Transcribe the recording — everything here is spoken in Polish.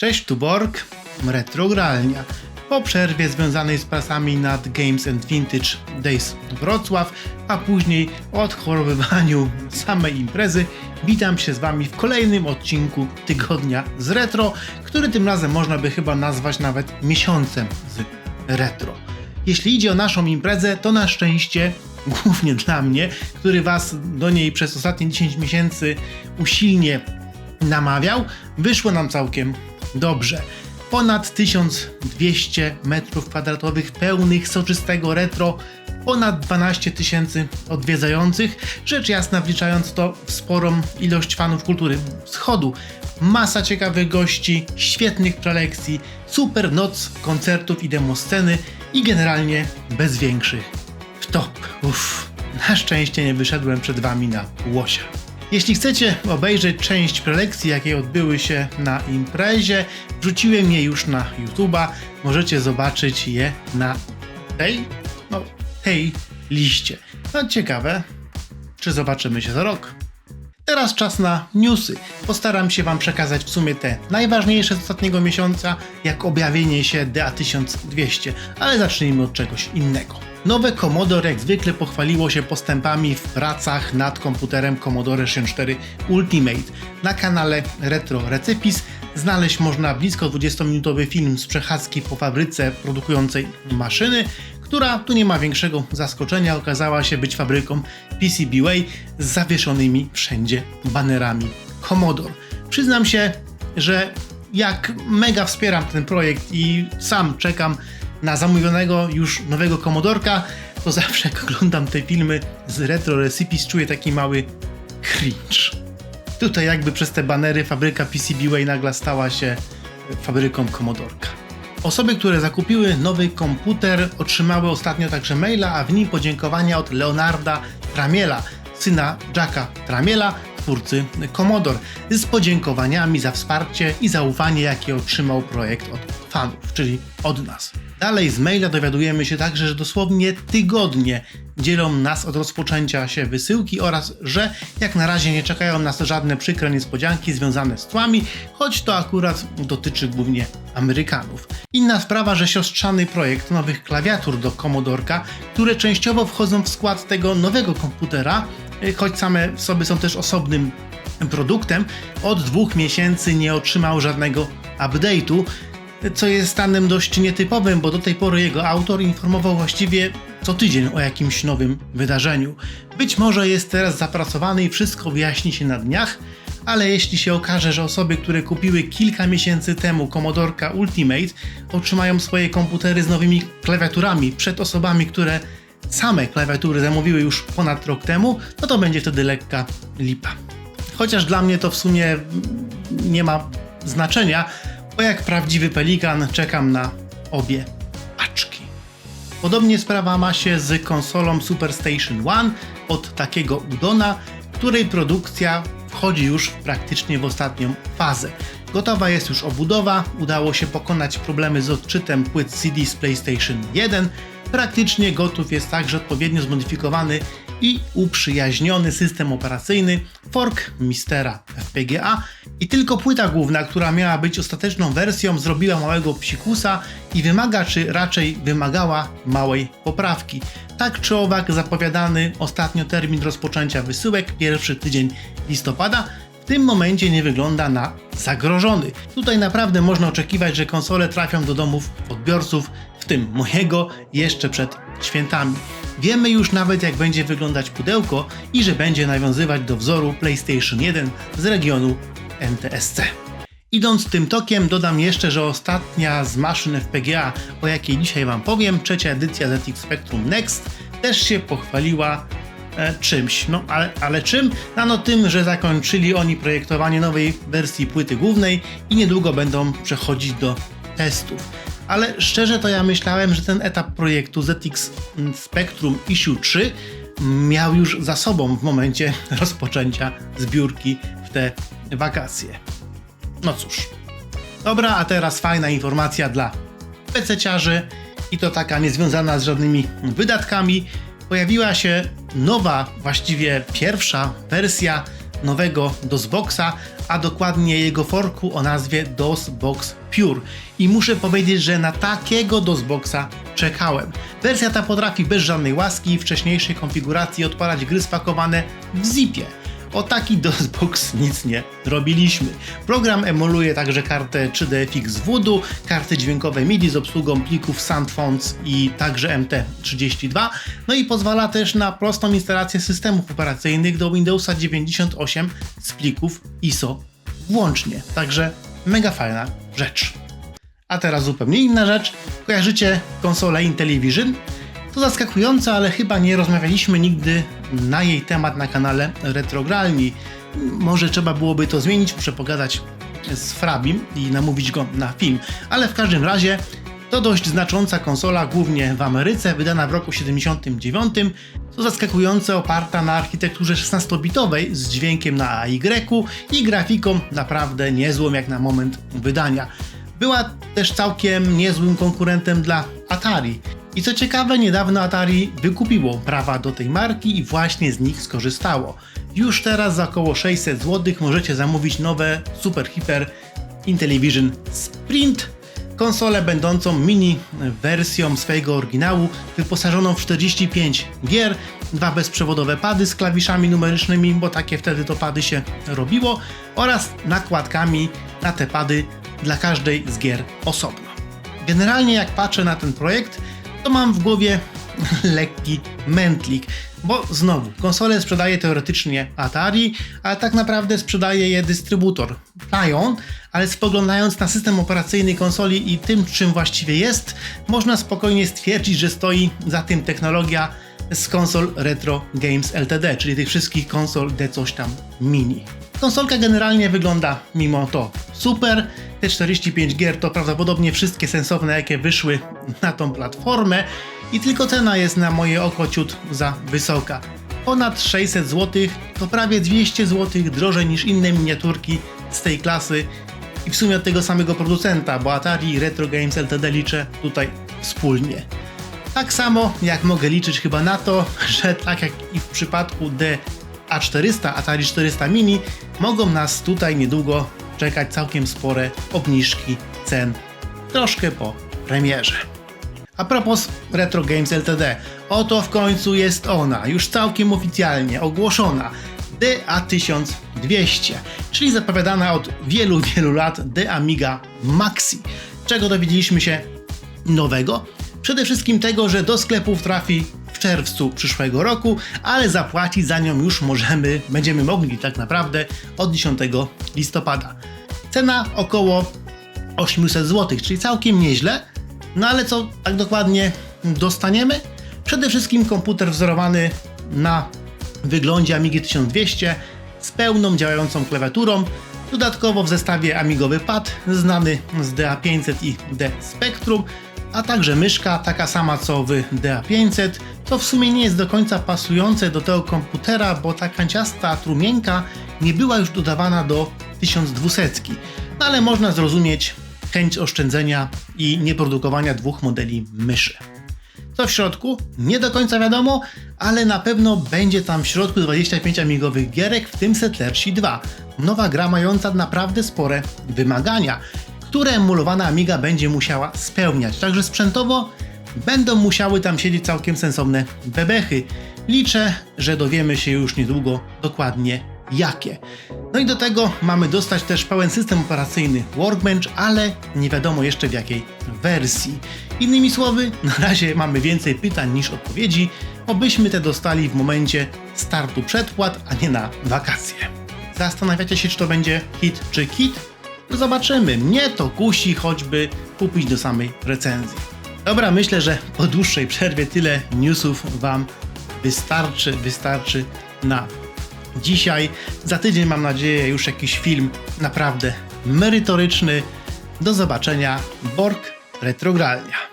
Cześć, tu Borg, Retrogralnia. Po przerwie związanej z pracami nad Games and Vintage Days Wrocław, a później odchorowywaniu samej imprezy, witam się z Wami w kolejnym odcinku Tygodnia z Retro, który tym razem można by chyba nazwać nawet miesiącem z Retro. Jeśli idzie o naszą imprezę, to na szczęście, głównie dla mnie, który Was do niej przez ostatnie 10 miesięcy usilnie namawiał, wyszło nam całkiem dobrze. Ponad 1200 m2 pełnych soczystego retro, ponad 12 tysięcy odwiedzających, rzecz jasna wliczając to w sporą ilość fanów kultury wschodu. Masa ciekawych gości, świetnych prelekcji, super noc koncertów i demosceny i generalnie bez większych wtop. Uff, na szczęście nie wyszedłem przed wami na łosia. Jeśli chcecie obejrzeć część prelekcji, jakie odbyły się na imprezie, wrzuciłem je już na YouTube'a. Możecie zobaczyć je na tej, no, tej liście. No ciekawe, czy zobaczymy się za rok. Teraz czas na newsy. Postaram się Wam przekazać w sumie te najważniejsze z ostatniego miesiąca, jak objawienie się DA1200, ale zacznijmy od czegoś innego. Nowe Commodore jak zwykle pochwaliło się postępami w pracach nad komputerem Commodore 64 Ultimate. Na kanale Retro Recypis znaleźć można blisko 20-minutowy film z przechadzki po fabryce produkującej maszyny, która, tu nie ma większego zaskoczenia, okazała się być fabryką PCBWay z zawieszonymi wszędzie banerami Commodore. Przyznam się, że jak mega wspieram ten projekt i sam czekam na zamówionego już nowego Komodorka, to zawsze jak oglądam te filmy z Retro Recipes czuję taki mały cringe. Tutaj jakby przez te banery fabryka PCBWay nagle stała się fabryką Komodorka. Osoby, które zakupiły nowy komputer otrzymały ostatnio także maila, a w nim podziękowania od Leonarda Tramiela, syna Jacka Tramiela, twórcy Commodore, z podziękowaniami za wsparcie i zaufanie, jakie otrzymał projekt od fanów, czyli od nas. Dalej z maila dowiadujemy się także, że dosłownie tygodnie dzielą nas od rozpoczęcia się wysyłki oraz, że jak na razie nie czekają nas żadne przykre niespodzianki związane z tłami, choć to akurat dotyczy głównie Amerykanów. Inna sprawa, że siostrzany projekt nowych klawiatur do Commodorka, które częściowo wchodzą w skład tego nowego komputera, choć same w sobie są też osobnym produktem, od dwóch miesięcy nie otrzymał żadnego update'u, co jest stanem dość nietypowym, bo do tej pory jego autor informował właściwie co tydzień o jakimś nowym wydarzeniu. Być może jest teraz zapracowany i wszystko wyjaśni się na dniach, ale jeśli się okaże, że osoby, które kupiły kilka miesięcy temu Commodorka Ultimate otrzymają swoje komputery z nowymi klawiaturami przed osobami, które same klawiatury zamówiły już ponad rok temu, no to będzie wtedy lekka lipa. Chociaż dla mnie to w sumie nie ma znaczenia, bo jak prawdziwy pelikan czekam na obie paczki. Podobnie sprawa ma się z konsolą Superstation One od takiego Udona, której produkcja wchodzi już praktycznie w ostatnią fazę. Gotowa jest już obudowa, udało się pokonać problemy z odczytem płyt CD z PlayStation 1, praktycznie gotów jest także odpowiednio zmodyfikowany i uprzyjaźniony system operacyjny fork Mistera FPGA i tylko płyta główna, która miała być ostateczną wersją, zrobiła małego psikusa i wymaga, czy raczej wymagała małej poprawki. Tak czy owak zapowiadany ostatnio termin rozpoczęcia wysyłek, pierwszy tydzień listopada, w tym momencie nie wygląda na zagrożony. Tutaj naprawdę można oczekiwać, że konsole trafią do domów odbiorców, tym mojego, jeszcze przed świętami. Wiemy już nawet jak będzie wyglądać pudełko i że będzie nawiązywać do wzoru PlayStation 1 z regionu NTSC. Idąc tym tokiem, dodam jeszcze, że ostatnia z maszyn FPGA, o jakiej dzisiaj Wam powiem, trzecia edycja ZX Spectrum Next, też się pochwaliła e, czymś. No ale, ale czym? Ano tym, że zakończyli oni projektowanie nowej wersji płyty głównej i niedługo będą przechodzić do testów ale szczerze to ja myślałem, że ten etap projektu ZX Spectrum Issue 3 miał już za sobą w momencie rozpoczęcia zbiórki w te wakacje. No cóż. Dobra, a teraz fajna informacja dla PC-ciarzy i to taka niezwiązana z żadnymi wydatkami. Pojawiła się nowa, właściwie pierwsza wersja nowego DOSBoxa, a dokładnie jego forku o nazwie DOSBox Pure. I muszę powiedzieć, że na takiego DOSBoxa czekałem. Wersja ta potrafi bez żadnej łaski wcześniejszej konfiguracji odpalać gry spakowane w zipie. O taki DOSBox nic nie robiliśmy. Program emuluje także kartę 3DFX z Voodoo, karty dźwiękowe MIDI z obsługą plików SoundFonts i także MT32, no i pozwala też na prostą instalację systemów operacyjnych do Windowsa 98 z plików ISO włącznie. Także mega fajna rzecz. A teraz zupełnie inna rzecz. Kojarzycie konsolę Intellivision? To zaskakujące, ale chyba nie rozmawialiśmy nigdy na jej temat na kanale Retrogralni. Może trzeba byłoby to zmienić, muszę pogadać z Frabim i namówić go na film. Ale w każdym razie to dość znacząca konsola, głównie w Ameryce, wydana w roku 79. To zaskakujące oparta na architekturze 16-bitowej z dźwiękiem na AY i grafiką naprawdę niezłą jak na moment wydania. Była też całkiem niezłym konkurentem dla Atari. I co ciekawe, niedawno Atari wykupiło prawa do tej marki i właśnie z nich skorzystało. Już teraz za około 600 zł możecie zamówić nowe Super Hyper Intellivision Sprint, konsolę będącą mini wersją swojego oryginału, wyposażoną w 45 gier, dwa bezprzewodowe pady z klawiszami numerycznymi, bo takie wtedy to pady się robiło, oraz nakładkami na te pady dla każdej z gier osobno. Generalnie jak patrzę na ten projekt, to mam w głowie lekki mętlik, bo znowu, konsolę sprzedaje teoretycznie Atari, ale tak naprawdę sprzedaje je dystrybutor. Lion, ale spoglądając na system operacyjny konsoli i tym, czym właściwie jest, można spokojnie stwierdzić, że stoi za tym technologia z konsol Retro Games LTD, czyli tych wszystkich konsol D coś tam mini. Konsolka generalnie wygląda mimo to super. Te 45 gier to prawdopodobnie wszystkie sensowne, jakie wyszły na tą platformę i tylko cena jest na moje oko ciut za wysoka. Ponad 600 zł to prawie 200 zł drożej niż inne miniaturki z tej klasy i w sumie od tego samego producenta, bo Atari i Retro Games LTD liczę tutaj wspólnie. Tak samo jak mogę liczyć chyba na to, że tak jak i w przypadku D A400, Atari 400 Mini, mogą nas tutaj niedługo czekać całkiem spore obniżki cen, troszkę po premierze. A propos Retro Games LTD, oto w końcu jest ona, już całkiem oficjalnie ogłoszona. DA1200, czyli zapowiadana od wielu, wielu lat The Amiga Maxi. Czego dowiedzieliśmy się nowego? Przede wszystkim tego, że do sklepów trafi w czerwcu przyszłego roku, ale zapłacić za nią już możemy, będziemy mogli tak naprawdę od 10 listopada. Cena około 800 zł, czyli całkiem nieźle. No ale co tak dokładnie dostaniemy? Przede wszystkim komputer wzorowany na wyglądzie Amigi 1200 z pełną działającą klawiaturą. Dodatkowo w zestawie amigowy pad znany z DA500 i D Spectrum, a także myszka taka sama co w DA500. To w sumie nie jest do końca pasujące do tego komputera, bo ta kanciasta trumienka nie była już dodawana do 1200. No ale można zrozumieć chęć oszczędzenia i nieprodukowania dwóch modeli myszy. Co w środku? Nie do końca wiadomo, ale na pewno będzie tam w środku 25 amigowych gierek, w tym Settlersi 2. Nowa gra mająca naprawdę spore wymagania, które emulowana Amiga będzie musiała spełniać. Także sprzętowo będą musiały tam siedzieć całkiem sensowne bebechy. Liczę, że dowiemy się już niedługo dokładnie jakie. No i do tego mamy dostać też pełen system operacyjny Workbench, ale nie wiadomo jeszcze w jakiej wersji. Innymi słowy, na razie mamy więcej pytań niż odpowiedzi, obyśmy te dostali w momencie startu przedpłat, a nie na wakacje. Zastanawiacie się, czy to będzie hit czy kit? Zobaczymy. Mnie to kusi choćby kupić do samej recenzji. Dobra, myślę, że po dłuższej przerwie tyle newsów Wam wystarczy, wystarczy na dzisiaj. Za tydzień mam nadzieję już jakiś film naprawdę merytoryczny. Do zobaczenia. Borg Retrogralnia.